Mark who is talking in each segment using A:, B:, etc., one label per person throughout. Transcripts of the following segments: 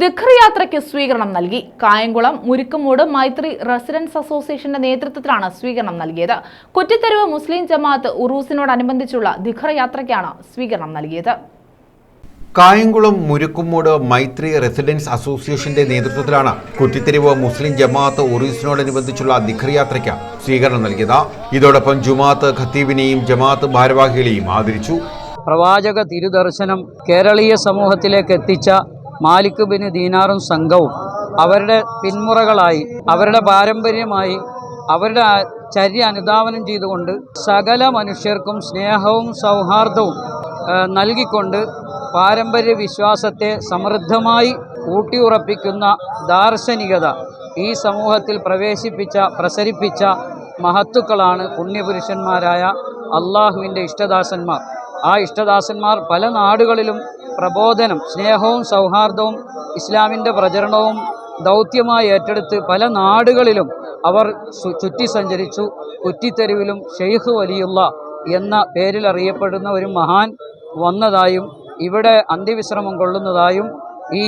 A: ദിഖർ യാത്രയ്ക്ക് സ്വീകരണം നൽകി. കായംകുളം മുരിക്കുമൂട് മൈത്രി റെസിഡൻസ് അസോസിയേഷന്റെ നേതൃത്വത്തിലാണ് സ്വീകരണം നൽകിയത്. കുറ്റിത്തെരുവ് മുസ്ലിം ജമാഅത്ത് ഉറൂസിനോടനുബന്ധിച്ചുള്ള ദിഖർ യാത്രയ്ക്കാണ് സ്വീകരണം നൽകിയത്.
B: കായംകുളം മുരുക്കുമൂട് മൈത്രി റെസിഡൻസ് അസോസിയേഷന്റെ നേതൃത്വത്തിലാണ് കുറ്റിത്തെരുവ് മുസ്ലിം ജമാഅത്ത് ഒറീസിനോടനുബന്ധിച്ചുള്ള ദിഖർ യാത്രയ്ക്ക് സ്വീകരണം നൽകിയത്. ഇതോടൊപ്പം ജുമാഅത്ത് ഖത്തീബിനെയും ജമാഅത്ത് ഭാരവാഹികളെയും ആദരിച്ചു.
C: പ്രവാചക തിരുദർശനം കേരളീയ സമൂഹത്തിലേക്ക് എത്തിച്ച മാലിക് ബിന് ദീനാറും സംഘവും അവരുടെ പിന്മുറകളായി അവരുടെ പാരമ്പര്യമായി അവരുടെ ചര്യ അനുധാവനം ചെയ്തുകൊണ്ട് സകല മനുഷ്യർക്കും സ്നേഹവും സൗഹാർദ്ദവും നൽകിക്കൊണ്ട് പാരമ്പര്യ വിശ്വാസത്തെ സമൃദ്ധമായി ഊട്ടിയുറപ്പിക്കുന്ന ദാർശനികത ഈ സമൂഹത്തിൽ പ്രവേശിപ്പിച്ച പ്രസരിപ്പിച്ച മഹത്തുക്കളാണ് പുണ്യപുരുഷന്മാരായ അള്ളാഹുവിന്റെ ഇഷ്ടദാസന്മാർ. ആ ഇഷ്ടദാസന്മാർ പല നാടുകളിലും പ്രബോധനം സ്നേഹവും സൗഹാർദ്ദവും ഇസ്ലാമിന്റെ പ്രചരണവും ദൗത്യമായി ഏറ്റെടുത്ത് പല നാടുകളിലും അവർ ചുറ്റി സഞ്ചരിച്ചു കുറ്റിത്തെരുവിലും ഷെയ്ഖ് വലിയുള്ള എന്ന പേരിൽ അറിയപ്പെടുന്ന ഒരു മഹാൻ വന്നതായും ഇവിടെ അന്ത്യവിശ്രമം കൊള്ളുന്നതായും ഈ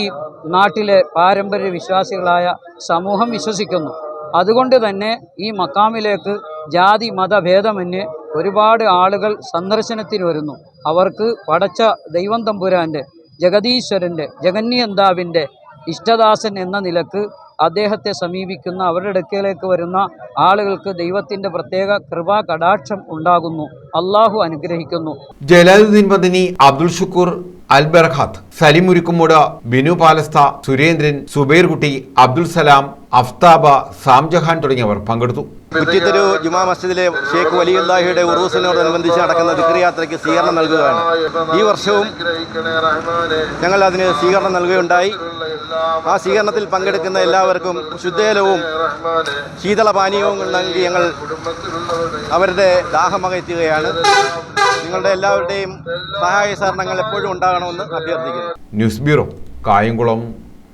C: നാട്ടിലെ പാരമ്പര്യ വിശ്വാസികളായ സമൂഹം വിശ്വസിക്കുന്നു. അതുകൊണ്ട് തന്നെ ഈ മക്കാമിലേക്ക് ജാതി മതഭേദമന്യേ ഒരുപാട് ആളുകൾ സന്ദർശനത്തിന് വരുന്നു. അവർക്ക് പടച്ച ദൈവം തമ്പുരാന്റെ ജഗദീശ്വരന്റെ ജഗന്യന്താവിന്റെ ഇഷ്ടദാസൻ എന്ന നിലയ്ക്ക് അദ്ദേഹത്തെ സമീപിക്കുന്ന അവരുടെ അടുക്കലേക്ക് വരുന്ന ആളുകൾക്ക് ദൈവത്തിന്റെ പ്രത്യേക കൃപാ കടാക്ഷം ഉണ്ടാകുന്നു. അള്ളാഹു അനുഗ്രഹിക്കുന്നു.
B: ജലാലുദ്ദീൻ മദനി അബ്ദുൽ ഷുക്കൂർ അൽ സലിമുരുക്കുമുട സലിം മുരുക്കുമൂട് ബിനു പാലസ്ത സുരേന്ദ്രൻ സുബൈർകുട്ടി അബ്ദുൽ സലാം അഫ്താബ സാംജഹാൻ തുടങ്ങിയവർ പങ്കെടുത്തു.
D: കുറ്റിത്തരു ജുമാ മസ്ജിദിലെ ഷേഖ് വലിയുല്ലാഹിയുടെ ഉറൂസിനോടനുബന്ധിച്ച് നടക്കുന്ന ദിക്രിയാത്രയ്ക്ക് സ്വീകരണം നൽകുകയാണ്. ഈ വർഷവും ഞങ്ങൾ അതിന് സ്വീകരണം നൽകുകയുണ്ടായി. ആ സ്വീകരണത്തിൽ പങ്കെടുക്കുന്ന എല്ലാവർക്കും ശുദ്ധേലവും ശീതളപാനീയവും നൽകി ഞങ്ങൾ അവരുടെ ദാഹമകറ്റുകയാണ് നിങ്ങളുടെ എല്ലാവരുടെയും സഹായ സഹകരണങ്ങൾ എപ്പോഴും ഉണ്ടാകണമെന്ന് അഭ്യർത്ഥിക്കുന്നു.
B: News bureau Kayamkulam.